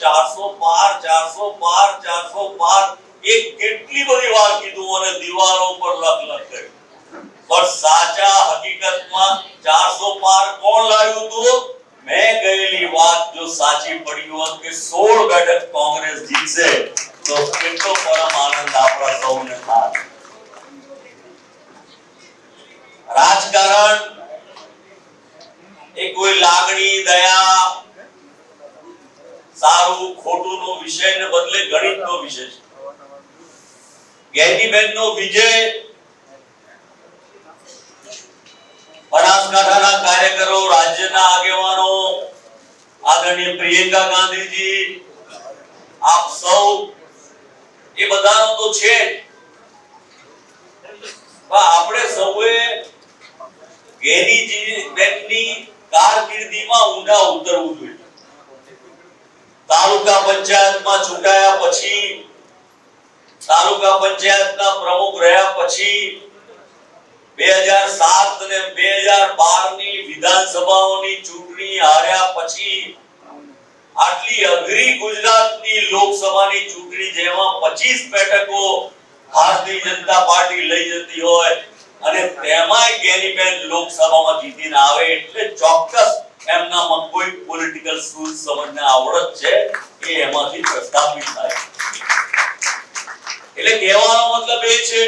ચારસો પાર ચારસો પાર ચારસો પાર એ કેટલી બધી વાર કીધું અને દીવાલો પર લખ લખ કર્યું પણ સાચા હકીકતમાં ચારસો પાર કોણ લાવ્યું હતું? મેં કહેલી વાત જો સાચી પડી હોત કે સોળ બેઠક કોંગ્રેસ જીતશે, તો કેટલો પરમ આનંદ આપણા સૌને થાય. રાજકારણ, એ કોઈ લાગણી, દયા સારું, ખોટું નો વિષય ને બદલે ગણિત નો વિષય છે. ગેનીબેન નો વિજય બનાસકાંઠાના કાર્યકરો, રાજ્યના આગેવાનો, આદરણીય પ્રિયંકા ગાંધીજી, આપ સૌ, એ બધાનો તો છે આપણે સૌએ ગેનીજી બેનની કારકિર્દીમાં ઊંડા ઉતરવું જોઈએ. તાલુકા પંચાયતમાં ચૂંટાયા પછી, તાલુકા પંચાયતના પ્રમુખ રહ્યા પછી 2007 અને 2012 ની વિધાનસભાઓની ચૂંટણી હાર્યા પછી, આટલી અઘરી ગુજરાતની લોકસભાની ચૂંટણી જેમાં 25 બેઠકો ભારતીય જનતા પાર્ટી લઈ જતી હોય અને તેમાંય ગેનીબેન લોકસભામાં જીતીને આવે એટલે ચોક્કસ એમનામાં કોઈ પોલિટિકલ સ્કૂલ સમજને આવડત છે એ એમાંથી પ્રસ્થાપિત થાય. એટલે કહેવાનો મતલબ એ છે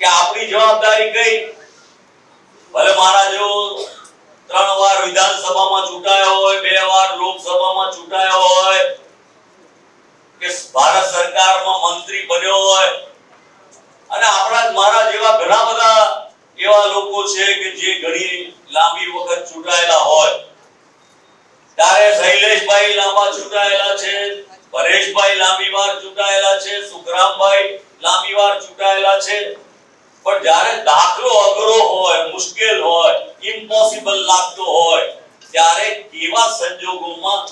કે આપણી જવાબદારી કઈ? ભલે મારા જો ત્રણ વાર વિધાનસભામાં ચૂંટાયો હોય, બે વાર લોકસભામાં ચૂંટાયો હોય, કે ભારત સરકારમાં મંત્રી બન્યો હોય અને આપણા જ મારા જેવા ઘણા બધા એવા લોકો છે કે જે ઘણી લાંબી વખત ચૂંટાયેલા હોય. ત્યારે શૈલેષભાઈ લાંબા ચૂંટાયેલા છે, પરેશભાઈ લાંબી વાર ચૂંટાયેલા છે, સુખરામભાઈ લાંબી વાર ચૂંટાયેલા છે. પણ જ્યારે દાખલો અઘરો હોય, મુશ્કેલ હોય ઇમ્પોસિબલ લાગતો હોય, ત્યારે કેવા સંજોગોમાં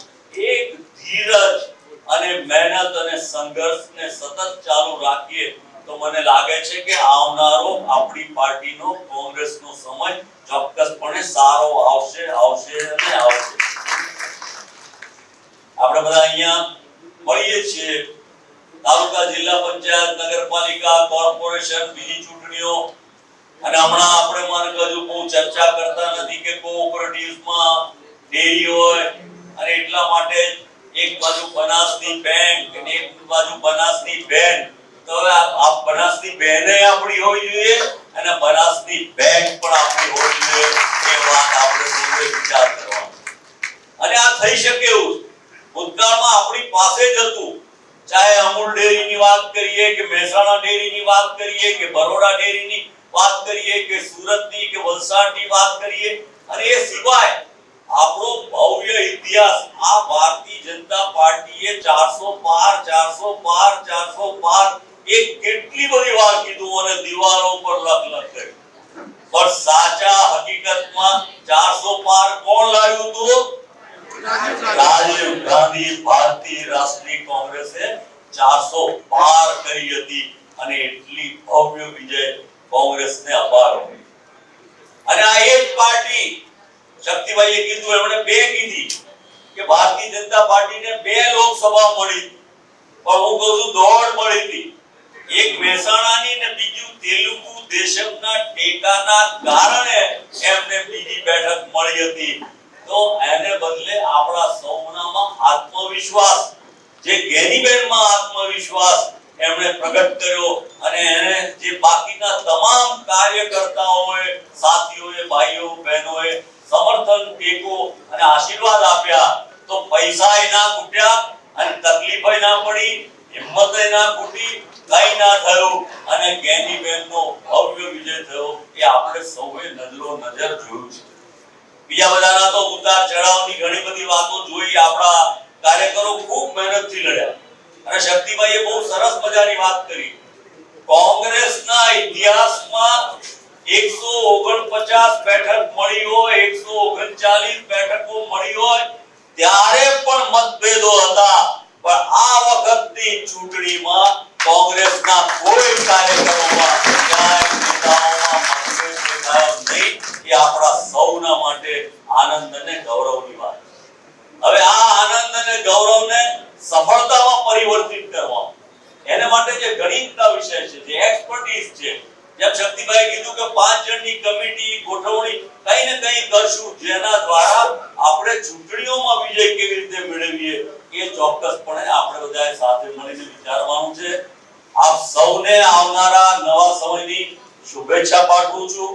એક ધીરજ અને મહેનત અને સંઘર્ષને સતત ચાલુ રાખીએ તો મને લાગે છે કે આવનારો આપણી પાર્ટીનો કોંગ્રેસનો સમય ચોક્કસપણે સારો આવશે આવશે અને આવશે. આપણે બધા અહીંયા મળીએ છીએ. તાલુકા જિલ્લા પંચાયત, નગરપાલિકા, કોર્પોરેશન, બીજી ચૂંટણીઓ. અને હમણાં આપણે માને હજુ બહુ ચર્ચા કરતા નથી કે કોઓપરેટિવ્સમાં ડેરી હોય અને એટલા માટે એક બાજુ બનાસની બેંક અને એક બાજુ બનાસની બેન. તો આ બનાસની બેને આપણી હોવી જોઈએ અને બનાસની બેંક પણ આપણી હોવી જોઈએ એ વાત આપણે સૌએ વિચાર કરવાનો અને આ થઈ શકે એવું ભૂતકાળમાં આપણી પાસે જ હતું. ચાહે અમૂલ ડેરીની વાત કરીએ કે મહેસાણા ડેરીની વાત કરીએ કે બરોડા ડેરીની વાત કરીએ કે સુરતની કે વલસાડની વાત કરીએ. અને એ સિવાય આપણો ભવ્ય ઇતિહાસ આ ભારતીય જનતા પાર્ટીએ 400 પાર ચારસો બાર, ચારસો પાર એ કેટલી બધી વાર કીધું અને દીવાલો પર લખ લખ પણ સાચા હકીકતમાં ચારસો પાર કોણ લાવ્યું હતું રાજીવ ગાંધી ભારતીય રાષ્ટ્રીય કોંગ્રેસે ચારસો પાર કરી હતી અને એટલી ભવ્ય વિજય કોંગ્રેસને અપારો અને આ એ પાર્ટી શક્તિભાઈએ કીધું, એમણે બે કીધી કે ભારતીય જનતા પાર્ટીને બે લોકસભા મળી. પણ હું કહું છું દોડ મળી હતી. એક મહેસાણાની ને બીજું તેલુગુ દેશમના ટેકાના કારણે એમને બીજી બેઠક મળી હતી. તો એને બદલે આપણા સૌનામાં આત્મવિશ્વાસ, જે ગેનીબેનમાં આત્મવિશ્વાસ એમણે પ્રગટ કર્યો અને એને જે બાકીના તમામ કાર્યકર્તાઓએ, સાથીઓએ, ભાઈઓ, બહેનોએ સમર્થન, ટેકો અને આશીર્વાદ આપ્યા. તો પૈસા ના ખૂટ્યા અને તકલીફ ના પડી. હિંમતય ના ખૂટી કઈ ના થયું અને ગેનીબેનનો ભવ્ય વિજય થયો એ આપણે સૌએ નજરો નજર જોયું છે. બીજા બધાના તો ઉતાર ચઢાવની ઘણી બધી વાતો જોઈ આપણા કાર્યકરો ખૂબ મહેનતથી લડ્યા. અને શક્તિભાઈએ બહુ સરસ મજાની વાત કરી. કોંગ્રેસના ઇતિહાસમાં 149 બેઠક મળી હોય 139 બેઠકો મળી હોય, ત્યારે પણ મતભેદો હતા. પણ ચૂંટણીમાં કોંગ્રેસના કોઈ કાર્યકરોમાં એ આપણા સૌના માટે આનંદ અને ગૌરવની વાત હવે આ આનંદ અને ગૌરવ સફળતામાં પરિવર્તિત કરવા. એને માટે જે ગણિતના વિષય છે, જે એક્સપર્ટીઝ છે જેમ શક્તિભાઈ કીધું કે પાંચ જણની કમિટી ગોઠવણી કઈ ને કઈ કરશું, જેના દ્વારા આપણે ચૂંટણીઓમાં વિજય કેવી રીતે મેળવીએ, એ ચોક્કસપણે આપણે બધાએ સાથે મળીને વિચારવાનું છે. આપ સૌને આવનારા નવા સમયની શુભેચ્છા પાઠવું છું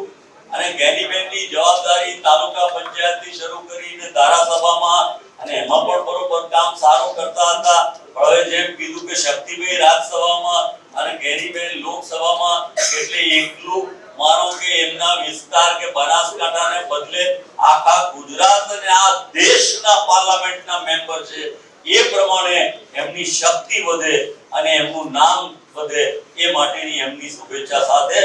અને ગેનીબેનની જવાબદારી તાલુકા પંચાયતથી શરૂ કરીને ધારાસભામાં અને એમાં પણ બરોબર કામ સારું કરતા હતા. હવે જેમ કીધું કે શક્તિભાઈ રાજ્યસભામાં અને ગેરીબેન લોકસભામાં એટલે એકલું મારો કે એમના વિસ્તાર કે બનાસકાંઠાને બદલે આખા ગુજરાત આ દેશના પાર્લામેન્ટના મેમ્બર છે. એ પ્રમાણે એમની શક્તિ વધે અને એમનું નામ વધે એ માટેની એમની શુભેચ્છા સાથે